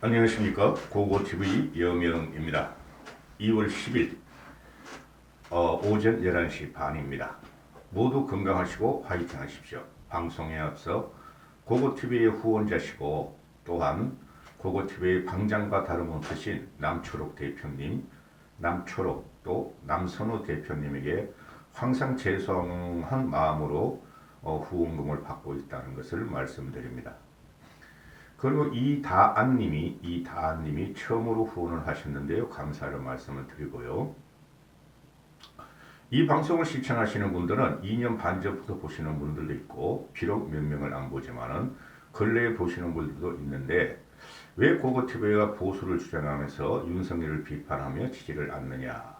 안녕하십니까. 고고TV 영영입니다. 2월 10일 어, 오전 11시 반입니다. 모두 건강하시고 화이팅 하십시오. 방송에 앞서 고고TV의 후원자시고 또한 고고TV의 방장과 다름없으신 남초록 대표님 남초록 또 남선우 대표님에게 항상 죄송한 마음으로 어, 후원금을 받고 있다는 것을 말씀드립니다 그리고 이다안님이 이다안님이 처음으로 후원을 하셨는데요. 감사를 말씀을 드리고요. 이 방송을 시청하시는 분들은 2년 반 전부터 보시는 분들도 있고 비록 몇 명을 안 보지만은 근래에 보시는 분들도 있는데 왜 고고TV가 보수를 주장하면서 윤석열을 비판하며 지지를 않느냐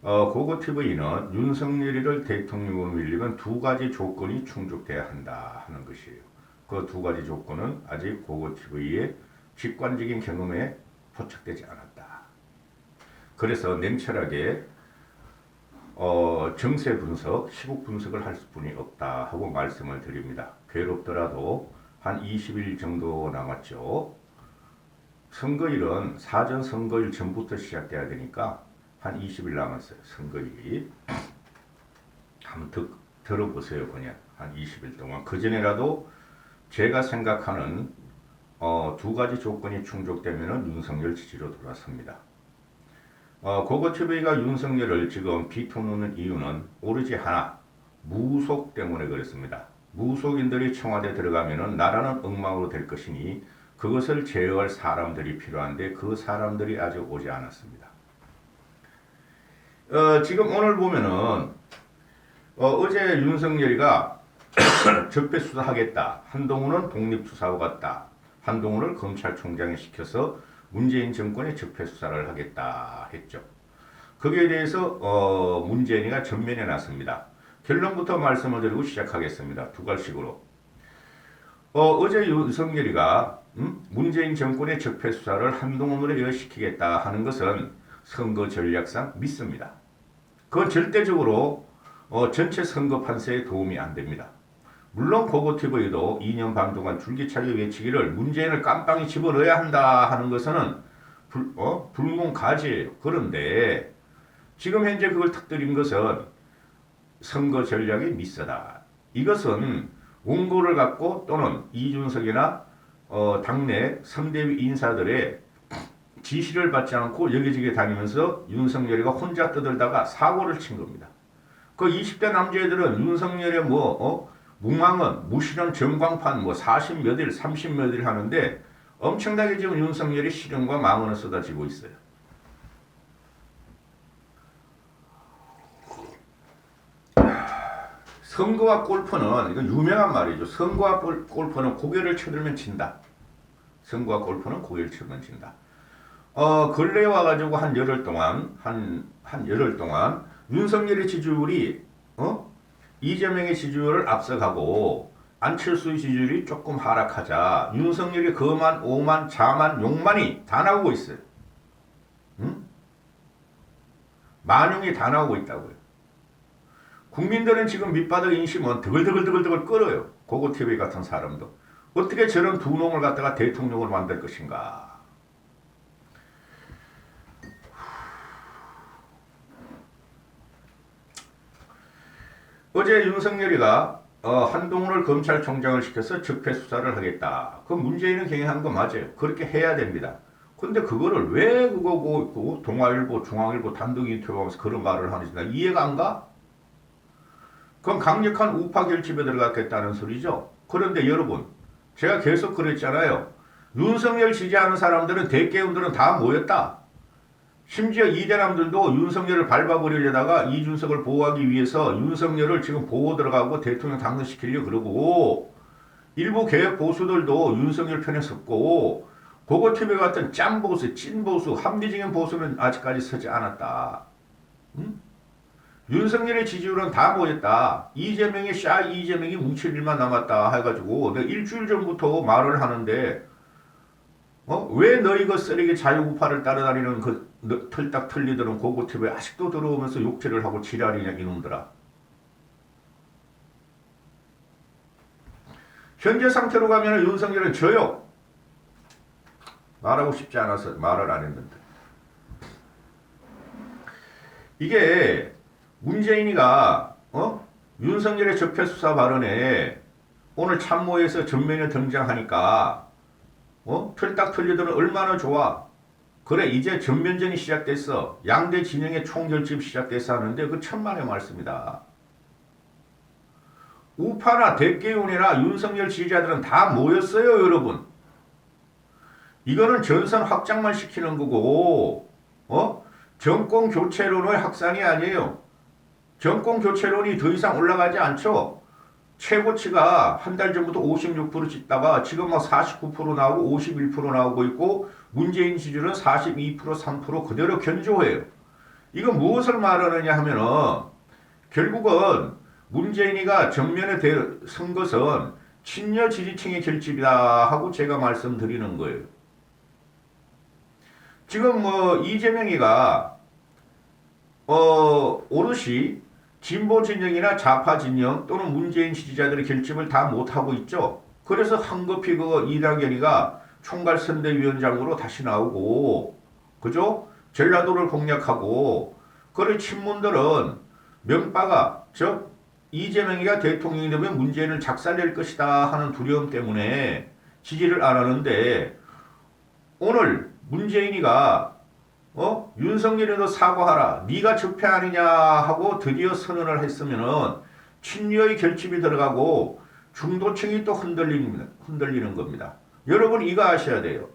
어, 고고TV는 윤석열이를 대통령으로 밀리면 두 가지 조건이 충족돼야 한다 하는 것이에요. 그 두 가지 조건은 아직 고고TV의 직관적인 경험에 포착되지 않았다. 그래서 냉철하게 어, 정세 분석, 시국 분석을 할 수뿐이 없다 하고 말씀을 드립니다. 괴롭더라도 한 20일 정도 남았죠. 선거일은 사전 선거일 전부터 시작돼야 되니까 한 20일 남았어요. 선거일이. 한번 듣, 들어보세요. 그냥 한 20일 동안. 그 전에라도 제가 생각하는 어, 두 가지 조건이 충족되면 윤석열 지지로 돌아섭니다. 어, 고고TV가 윤석열을 지금 비토놓는 이유는 오로지 하나, 무속 때문에 그렇습니다. 무속인들이 청와대 들어가면 나라는 엉망으로 될 것이니 그것을 제어할 사람들이 필요한데 그 사람들이 아직 오지 않았습니다. 어, 지금 오늘 보면은 어, 제 윤석열이가 적폐 수사하겠다. 한동훈은 독립수사와 같다. 한동훈을 검찰총장에 시켜서 문재인 정권의 적폐 수사를 하겠다 했죠. 거기에 대해서 어, 문재인이가 전면에 나섭니다. 결론부터 말씀을 드리고 시작하겠습니다. 두 갈식으로. 어, 제 윤석열이가 음? 문재인 정권의 적폐 수사를 한동훈으로 이어시키겠다 하는 것은 선거 전략상 믿습니다. 그건 절대적으로 어, 전체 선거 판세에 도움이 안 됩니다. 물론 고고TV도 2년 반 동안 줄기차게 외치기를 문재인을 깜빵에 집어넣어야 한다 하는 것은 불, 어? 불공가지예요. 그런데 지금 현재 그걸 터뜨린 것은 선거 전략의 미스다. 이것은 원고를 갖고 또는 이준석이나 어, 당내 3대 인사들의 지시를 받지 않고 여기저기 다니면서 윤석열이가 혼자 떠들다가 사고를 친 겁니다. 그 20대 남자애들은 윤석열의 뭐 어? 무망은 무실현 전광판 뭐 40몇 일, 30몇 일 하는데 엄청나게 지금 윤석열이 실현과 망언을 쏟아지고 있어요. 선거와 골프는 이건 유명한 말이죠. 선거와 골프는 고개를 쳐들면 진다. 선거와 골프는 고개를 쳐들면 진다. 어 근래에 와가지고 한 열흘 동안 한 한 열흘 동안 윤석열의 지지율이 어 이재명의 지지율을 앞서가고 안철수의 지지율이 조금 하락하자 윤석열이 거만, 오만, 자만, 욕만이 다 나오고 있어요. 응? 만용이 다 나오고 있다고요. 국민들은 지금 밑바닥 인심은 드글드글드글드글 끓어요. 고고TV 같은 사람도. 어떻게 저런 두 놈을 갖다가 대통령으로 만들 것인가. 어제 윤석열이가 어, 한동훈을 검찰총장을 시켜서 적폐 수사를 하겠다. 그 문재인은 경영한 거 맞아요. 그렇게 해야 됩니다. 근데 그거를 왜 그거 그, 그 동아일보, 중앙일보 단독 인터뷰하면서 그런 말을 하는지 나 이해가 안 가? 그건 강력한 우파 결집에 들어갔겠다는 소리죠. 그런데 여러분, 제가 계속 그랬잖아요. 윤석열 지지하는 사람들은 대개운들은 다 모였다. 심지어 이 대남들도 윤석열을 밟아버리려다가 이준석을 보호하기 위해서 윤석열을 지금 보호 들어가고 대통령 당선시키려 그러고 일부 개혁 보수들도 윤석열 편에 섰고 고고TV 같은 짠보수, 찐보수, 합리적인 보수는 아직까지 서지 않았다. 응? 윤석열의 지지율은 다 모였다. 이재명의 샤 이재명이 뭉칠 일만 남았다 해가지고 내가 일주일 전부터 말을 하는데 어? 왜 너희 그 쓰레기 자유우파를 따라다니는 그 털딱 털리더는 고고TV에 아직도 들어오면서 욕질을 하고 지랄이냐 이놈들아. 현재 상태로 가면 윤석열은 져요. 말하고 싶지 않아서 말을 안 했는데. 이게 문재인이가 어? 윤석열의 적폐 수사 발언에 오늘 참모에서 전면에 등장하니까 어? 틀딱 틀리더니 얼마나 좋아. 그래 이제 전면전이 시작됐어. 양대 진영의 총결집 시작됐어 하는데 그 천만의 말씀이다. 우파나 대개운이나 윤석열 지지자들은 다 모였어요 여러분. 이거는 전선 확장만 시키는 거고 어? 정권 교체론의 확산이 아니에요. 정권 교체론이 더 이상 올라가지 않죠. 최고치가 한 달 전부터 56% 찍다가 지금 막 49% 나오고 51% 나오고 있고 문재인 지지율은 42% 3% 그대로 견조해요. 이거 무엇을 말하느냐 하면은 결국은 문재인이가 정면에 선 것은 친여 지지층의 결집이다 하고 제가 말씀드리는 거예요. 지금 뭐 이재명이가 어 오롯이 진보 진영이나 좌파 진영 또는 문재인 지지자들의 결집을 다 못하고 있죠. 그래서 황급히 그 이낙연이가 총괄 선대위원장으로 다시 나오고 그죠? 전라도를 공략하고 그래 친문들은 명빠가 즉 이재명이가 대통령이 되면 문재인을 작살낼 것이다 하는 두려움 때문에 지지를 안 하는데 오늘 문재인이가 어 윤석열이도 사과하라 네가 적폐 아니냐 하고 드디어 선언을 했으면은 친유의 결집이 들어가고 중도층이 또 흔들리는 흔들리는 겁니다. 여러분 이거 아셔야 돼요.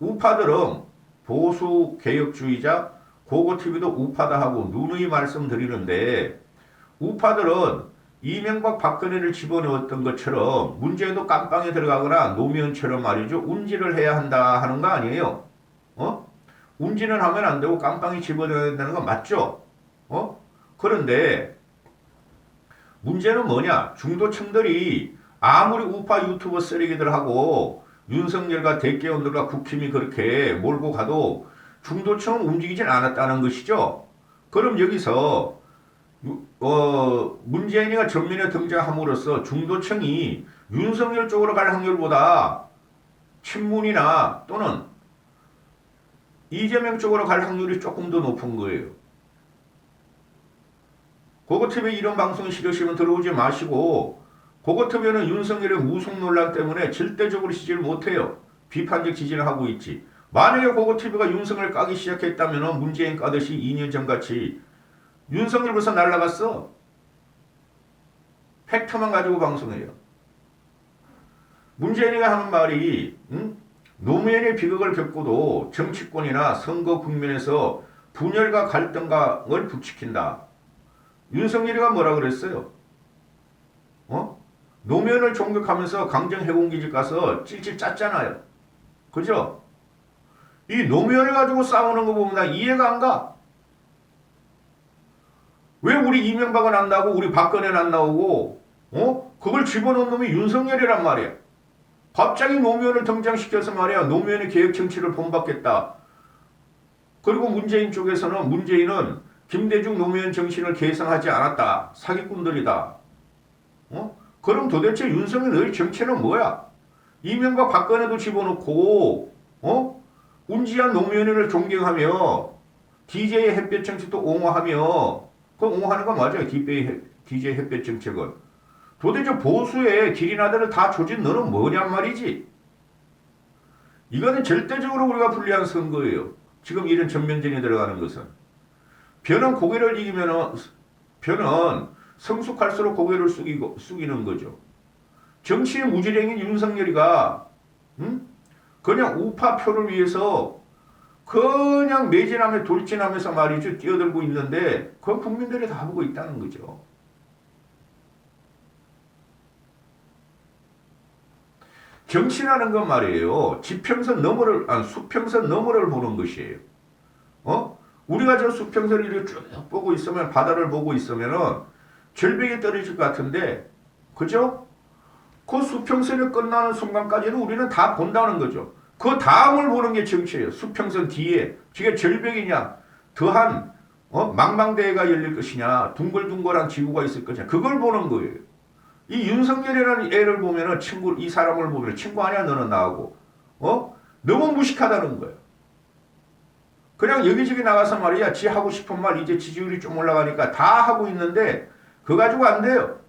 우파들은 보수 개혁주의자 고고 TV도 우파다 하고 누누이 말씀드리는데 우파들은 이명박 박근혜를 집어넣었던 것처럼 문재인도 깜빵에 들어가거나 노무현처럼 말이죠 운지를 해야 한다 하는 거 아니에요. 어? 운지는 하면 안 되고 깜빵에 집어넣어야 된다는 건 맞죠? 어? 그런데 문제는 뭐냐? 중도층들이 아무리 우파 유튜버 쓰레기들하고 윤석열과 대개원들과 국힘이 그렇게 몰고 가도 중도층은 움직이진 않았다는 것이죠. 그럼 여기서 어, 문재인이가 전면에 등장함으로써 중도층이 윤석열 쪽으로 갈 확률보다 친문이나 또는 이재명 쪽으로 갈 확률이 조금 더 높은 거예요. 고고TV 이런 방송 싫으시면 들어오지 마시고 고고TV는 윤석열의 무속 논란 때문에 절대적으로 지지를 못해요. 비판적 지지를 하고 있지. 만약에 고고TV가 윤석열 까기 시작했다면 문재인 까듯이 2년 전같이 윤석열 벌써 날라갔어. 팩트만 가지고 방송해요. 문재인이가 하는 말이 응? 노무현의 비극을 겪고도 정치권이나 선거 국면에서 분열과 갈등감을 부추긴다. 윤석열이가 뭐라 그랬어요? 어? 노무현을 존경하면서 강정 해공기지 가서 찔찔 짰잖아요. 그죠? 이 노무현을 가지고 싸우는 거 보면 나 이해가 안 가. 왜 우리 이명박은 안 나오고 우리 박근혜는 안 나오고 어? 그걸 집어넣은 놈이 윤석열이란 말이야. 갑자기 노무현을 등장시켜서 말이야 노무현의 개혁 정치를 본받겠다. 그리고 문재인 쪽에서는 문재인은 김대중 노무현 정신을 계승하지 않았다. 사기꾼들이다. 어? 그럼 도대체 윤석열의 정체는 뭐야? 이명박 박근혜도 집어넣고 어? 운지한 노무현을 존경하며 DJ 햇볕 정책도 옹호하며 그 옹호하는 거 맞아요. DJ 햇볕 정책은. 도대체 보수의 기린아들을 다 조진 너는 뭐냔 말이지. 이거는 절대적으로 우리가 불리한 선거예요. 지금 이런 전면전이 들어가는 것은. 변은 고개를 이기면은 변은 성숙할수록 고개를 숙이고, 숙이는 거죠. 정치의 무지랭인 윤석열이가 음? 그냥 우파표를 위해서 그냥 매진하며 돌진하면서 말이죠. 뛰어들고 있는데 그건 국민들이 다 보고 있다는 거죠. 정치라는 건 말이에요. 지평선 너머를, 아니, 수평선 너머를 보는 것이에요. 어? 우리가 저 수평선을 쭉 보고 있으면, 바다를 보고 있으면은 절벽에 떨어질 것 같은데, 그죠? 그 수평선이 끝나는 순간까지는 우리는 다 본다는 거죠. 그 다음을 보는 게 정치예요. 수평선 뒤에. 저게 절벽이냐, 더한, 어? 망망대해가 열릴 것이냐, 둥글둥글한 지구가 있을 것이냐, 그걸 보는 거예요. 이 윤석열이라는 애를 보면은 친구 이 사람을 보면 친구 아니야 너는 나하고 어 너무 무식하다는 거예요. 그냥 여기저기 나가서 말이야 지 하고 싶은 말 이제 지지율이 좀 올라가니까 다 하고 있는데 그거 가지고 안 돼요.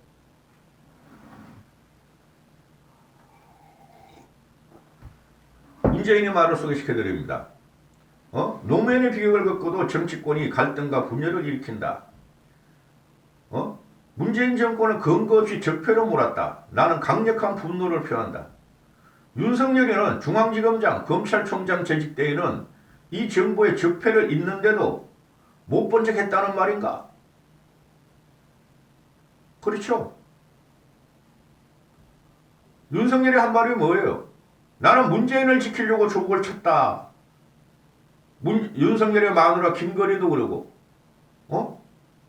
문재인의 말을 소개시켜드립니다. 어? 노무현의 비극을 겪고도 정치권이 갈등과 분열을 일으킨다. 어? 문재인 정권은 근거 없이 적폐로 몰았다. 나는 강력한 분노를 표한다. 윤석열이는 중앙지검장, 검찰총장 재직 때에는 이 정부의 적폐를 있는데도 못 본 척 했다는 말인가? 그렇죠. 윤석열이 한 말이 뭐예요? 나는 문재인을 지키려고 조국을 쳤다. 문, 윤석열의 마누라 김건희도 그러고, 어?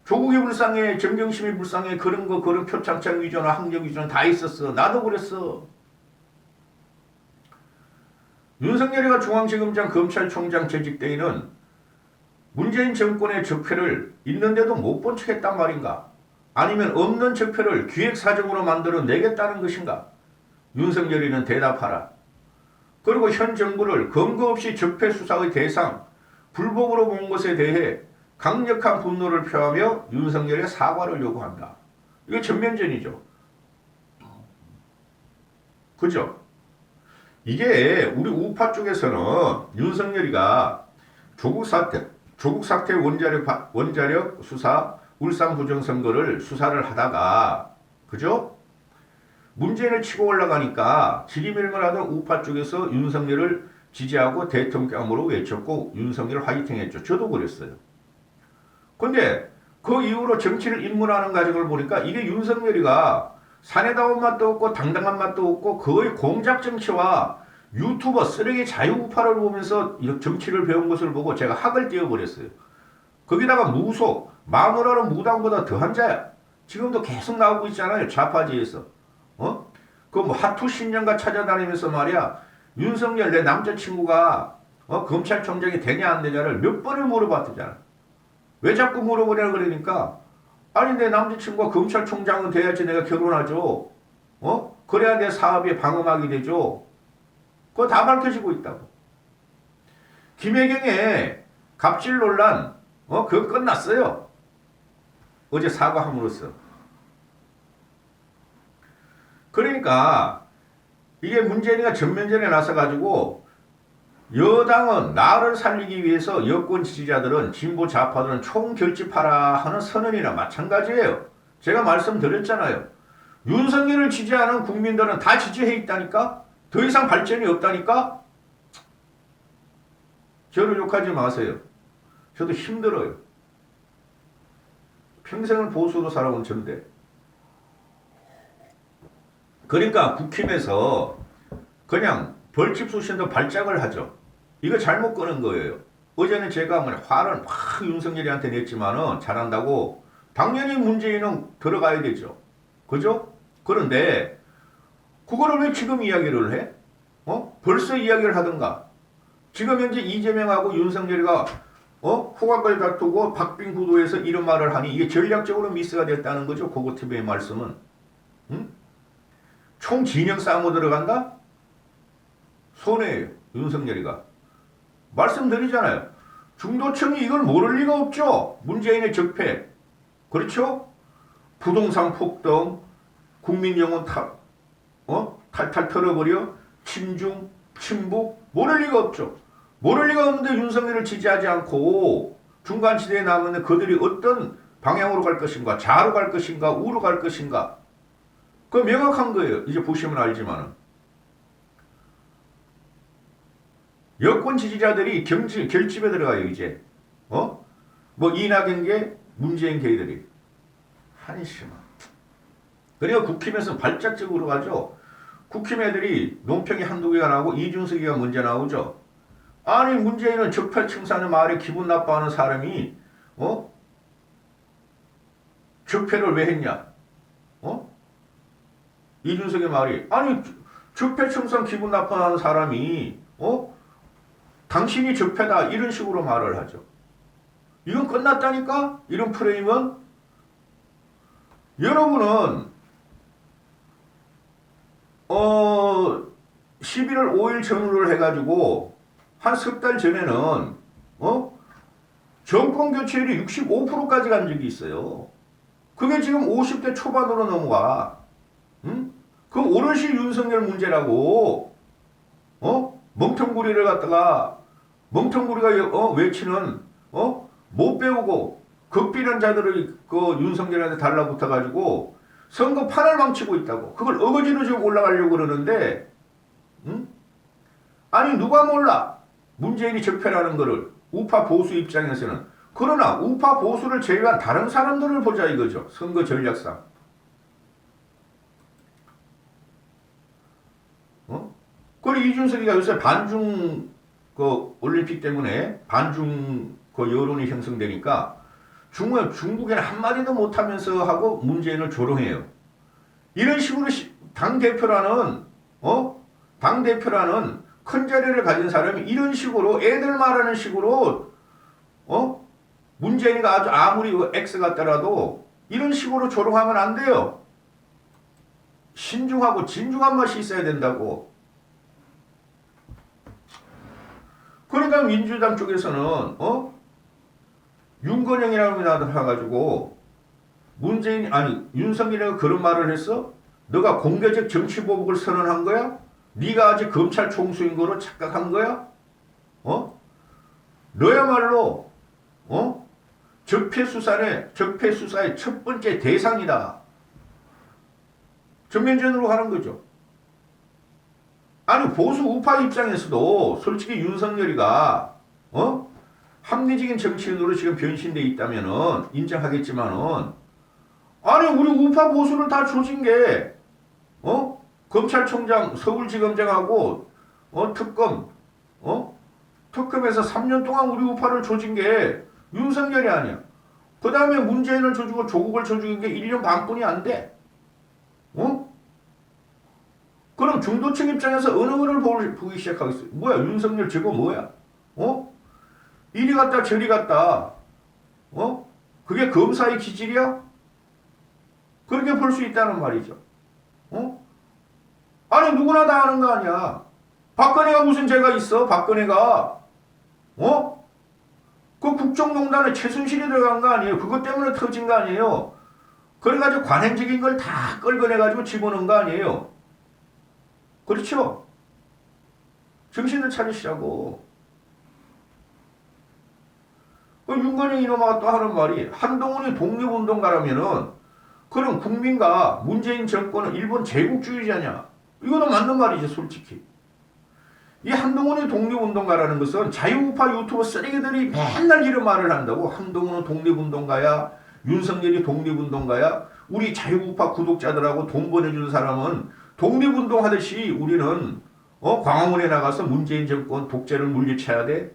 조국이 불쌍해, 정경심이 불쌍해, 그런 거, 그런 표창장 위조나 학력 위조나 다 있었어. 나도 그랬어. 윤석열이가 중앙지검장 검찰총장 재직 때에는 문재인 정권의 적폐를 있는데도 못 본 척 했단 말인가? 아니면 없는 적폐를 기획사정으로 만들어 내겠다는 것인가? 윤석열이는 대답하라. 그리고 현 정부를 근거 없이 적폐 수사의 대상, 불법으로 본 것에 대해 강력한 분노를 표하며 윤석열의 사과를 요구한다. 이게 전면전이죠. 그죠? 이게 우리 우파 쪽에서는 윤석열이가 조국 사태, 조국 사태 원자력, 원자력 수사, 울산 부정선거를 수사를 하다가, 그죠? 문재인을 치고 올라가니까 지리멸멸하던 우파 쪽에서 윤석열을 지지하고 대통령으로 외쳤고 윤석열 화이팅 했죠. 저도 그랬어요. 근데 그 이후로 정치를 입문하는 과정을 보니까 이게 윤석열이가 사내다운 맛도 없고 당당한 맛도 없고 거의 공작 정치와 유튜버 쓰레기 자유우파를 보면서 정치를 배운 것을 보고 제가 학을 띄워버렸어요. 거기다가 무속, 마누라는 무당보다 더한 자야. 지금도 계속 나오고 있잖아요. 좌파지에서. 어? 그 뭐 하투 신령가 찾아다니면서 말이야. 윤석열 내 남자친구가 어? 검찰총장이 되냐 안 되냐를 몇 번을 물어봤잖아. 왜 자꾸 물어보냐 그러니까 아니 내 남자친구가 검찰총장은 돼야지 내가 결혼하죠. 어? 그래야 내 사업에 방어막이 되죠. 그거 다 밝혀지고 있다고. 김혜경의 갑질 논란 어 그거 끝났어요. 어제 사과함으로써. 그러니까 이게 문재인이가 전면전에 나서가지고 여당은 나를 살리기 위해서 여권 지지자들은 진보 좌파들은 총결집하라 하는 선언이나 마찬가지예요. 제가 말씀드렸잖아요. 윤석열을 지지하는 국민들은 다 지지해 있다니까? 더 이상 발전이 없다니까? 저를 욕하지 마세요. 저도 힘들어요. 평생을 보수로 살아온 전데. 그러니까 국힘에서 그냥 벌집 쏘신도 발작을 하죠. 이거 잘못 끄는 거예요. 어제는 제가 뭐 화를 막 윤석열이한테 냈지만은 잘한다고 당연히 문재인은 들어가야 되죠. 그죠? 그런데 그거를 왜 지금 이야기를 해? 어? 벌써 이야기를 하던가. 지금 현재 이재명하고 윤석열이가 어? 호각을 다투고 박빙 구도에서 이런 말을 하니 이게 전략적으로 미스가 됐다는 거죠. 고고TV의 말씀은. 응? 총 진영 싸움으로 들어간다? 손해예요. 윤석열이가. 말씀드리잖아요. 중도층이 이걸 모를 리가 없죠. 문재인의 적폐. 그렇죠? 부동산 폭등, 국민 영혼 탈, 어? 탈탈 털어버려, 친중, 친북, 모를 리가 없죠. 모를 리가 없는데 윤석열을 지지하지 않고 중간지대에 남은 그들이 어떤 방향으로 갈 것인가, 좌로 갈 것인가, 우로 갈 것인가. 그 명확한 거예요. 이제 보시면 알지만은. 여권 지지자들이 경지, 결집에 들어가요, 이제. 어? 뭐, 이낙연계, 문재인 계들이. 한심한. 그러니까 국힘에서 발작적으로 가죠. 국힘 애들이 논평이 한두 개가 나오고 이준석이가 먼저 나오죠. 아니, 문재인은 적폐 청산의 말에 기분 나빠하는 사람이, 어? 적폐를 왜 했냐? 어? 이준석의 말이, 아니, 적폐 청산 기분 나빠하는 사람이, 어? 당신이 적폐다 이런 식으로 말을 하죠. 이건 끝났다니까? 이런 프레임은 여러분은 어 11월 5일 전후를 해가지고 한 석 달 전에는 어 정권 교체율이 65%까지 간 적이 있어요. 그게 지금 50대 초반으로 넘어가. 응? 그 오롯이 윤석열 문제라고. 어? 멍텅구리를 갖다가 멍텅구리가 어, 외치는 어? 못 배우고 극비난 자들을 그 윤석열한테 달라붙어 가지고 선거 판을 망치고 있다고. 그걸 어거지로 지금 올라가려고 그러는데 응? 아니 누가 몰라. 문재인이 적폐라는 거를 우파 보수 입장에서는 그러나 우파 보수를 제외한 다른 사람들을 보자 이거죠. 선거 전략상. 어? 그리고 이준석이가 요새 반중 그 올림픽 때문에 반중 그 여론이 형성되니까 중국 중국에는 한 마디도 못하면서 하고 문재인을 조롱해요. 이런 식으로 시- 당 대표라는 어? 당 대표라는 큰 자리를 가진 사람이 이런 식으로 애들 말하는 식으로 어? 문재인이가 아주 아무리 그 X 같더라도 이런 식으로 조롱하면 안 돼요. 신중하고 진중한 맛이 있어야 된다고. 그러니까 민주당 쪽에서는 어? 윤건영이라는 게 나타나가지고 문재인 아니 윤석열이가 그런 말을 했어? 너가 공개적 정치 보복을 선언한 거야? 네가 아직 검찰 총수인 거로 착각한 거야? 어? 너야말로 어? 적폐 수사의 적폐 수사의 첫 번째 대상이다. 전면전으로 가는 거죠. 아니 보수 우파 입장에서도 솔직히 윤석열이가 어? 합리적인 정치인으로 지금 변신돼 있다면은 인정하겠지만은 아니 우리 우파 보수를 다 조진 게 어? 검찰총장 서울지검장하고 어 특검 어? 특검에서 3년 동안 우리 우파를 조진 게 윤석열이 아니야. 그 다음에 문재인을 조주고 조국을 조주는 게 1년 반뿐이 안 돼. 어? 그럼 중도층 입장에서 어느 거를 보기, 시작하겠어요? 뭐야 윤석열 저거 뭐야? 어? 이리 갔다 저리 갔다 어? 그게 검사의 기질이야? 그렇게 볼 수 있다는 말이죠. 어? 아니 누구나 다 아는 거 아니야. 박근혜가 무슨 죄가 있어? 박근혜가 어? 그 국정농단에 최순실이 들어간 거 아니에요? 그것 때문에 터진 거 아니에요? 그래가지고 관행적인 걸 다 끌어내가지고 집어넣은 거 아니에요? 그렇죠? 정신을 차리시라고. 그 윤건영 이놈아가 또 하는 말이 한동훈이 독립운동가라면은 그럼 국민과 문재인 정권은 일본 제국주의자냐? 이거는 맞는 말이죠, 솔직히. 이 한동훈이 독립운동가라는 것은 자유우파 유튜버 쓰레기들이 맨날 이런 말을 한다고. 한동훈은 독립운동가야, 윤석열이 독립운동가야, 우리 자유우파 구독자들하고 돈 보내주는 사람은 독립운동 하듯이 우리는 어, 광화문에 나가서 문재인 정권 독재를 물리쳐야 돼.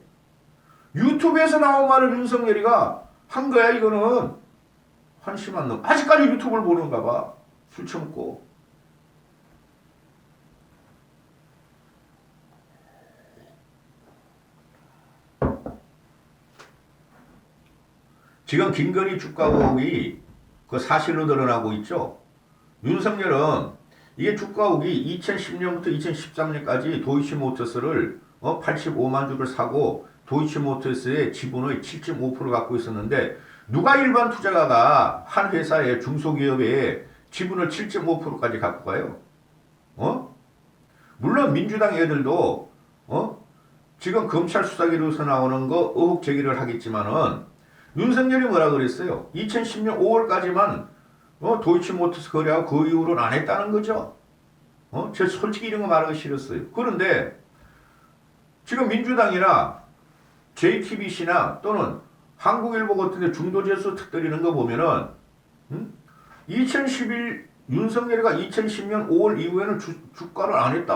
유튜브에서 나온 말을 윤석열이가 한 거야, 이거는. 한심한 놈. 아직까지 유튜브를 보는가 봐. 술 처먹고. 지금 김건희 주가 의혹이 그 사실로 드러나고 있죠. 윤석열은 이게 주가 의혹이 2010년부터 2013년까지 도이치모터스를 어 85만 주를 사고 도이치모터스의 지분의 7.5% 갖고 있었는데 누가 일반 투자가가 한 회사의 중소기업에 지분을 7.5%까지 갖고 가요? 어? 물론 민주당 애들도 어? 지금 검찰 수사 기로서 나오는 거 의혹 제기를 하겠지만은 윤석열이 뭐라 그랬어요? 2010년 5월까지만 어, 도이치모터스 거래하고 그 이후로는 안 했다는 거죠. 어? 저 솔직히 이런 거 말하기 싫었어요. 그런데 지금 민주당이나 JTBC나 또는 한국일보 같은 데 중도재수 특들이는 거 보면은 음? 2011 윤석열이가 2010년 5월 이후에는 주, 주가를 안 했다.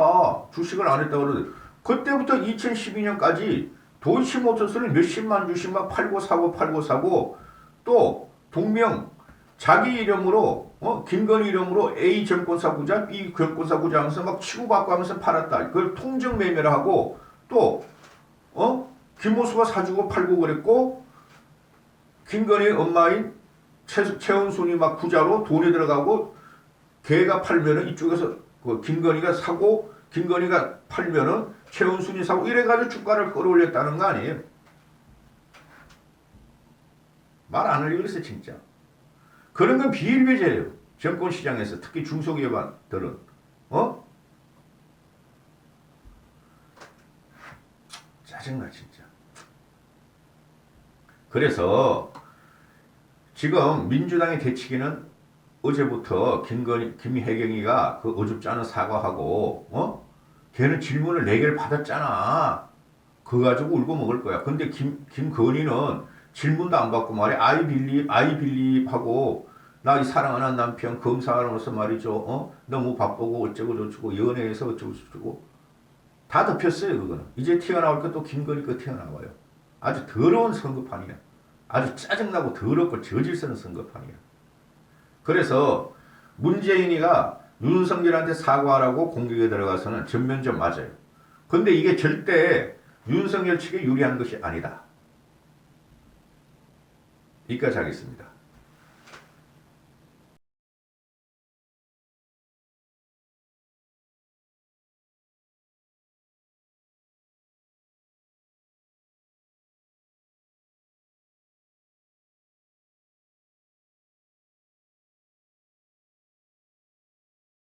주식을 안 했다 그러는데 그때부터 2012년까지 도이치모터스를 몇십만 주씩 막 팔고 사고 팔고 사고 또 동명 자기 이름으로 어 김건희 이름으로 A 정권사 구자 B 정권사 하면서 막 치고받고 하면서 팔았다. 그걸 통정 매매를 하고 또 어 김모수가 사주고 팔고 그랬고 김건희 엄마인 최, 최은순이 막 부자로 돈이 들어가고 걔가 팔면은 이쪽에서 그 김건희가 사고 김건희가 팔면은 최은순이 사고 이래가지고 주가를 끌어올렸다는 거 아니에요? 말안 그랬어 진짜. 그런 건 비일비재예요. 정권 시장에서 특히 중소기업들은 어? 짜증나 진짜. 그래서 지금 민주당의 대치기는 어제부터 김건희, 김혜경이가 그 어줍지 않은 사과하고 어? 걔는 질문을 네 개를 받았잖아. 그거 가지고 울고 먹을 거야. 근데 김, 김건희는 질문도 안 받고 말해. I believe, I believe 하고 나 이 사랑하는 남편 검사로서 말이죠. 어? 너무 바쁘고 어쩌고 저쩌고 연애해서 어쩌고 저쩌고 다 덮였어요 그거는. 이제 튀어나올 것도 김건희 거 튀어나와요. 아주 더러운 선거판이야. 아주 짜증나고 더럽고 저질스러운 선거판이야. 그래서 문재인이가 윤석열한테 사과하라고 공격에 들어가서는 전면전 맞아요. 근데 이게 절대 윤석열 측에 유리한 것이 아니다. 여기까지 하겠습니다.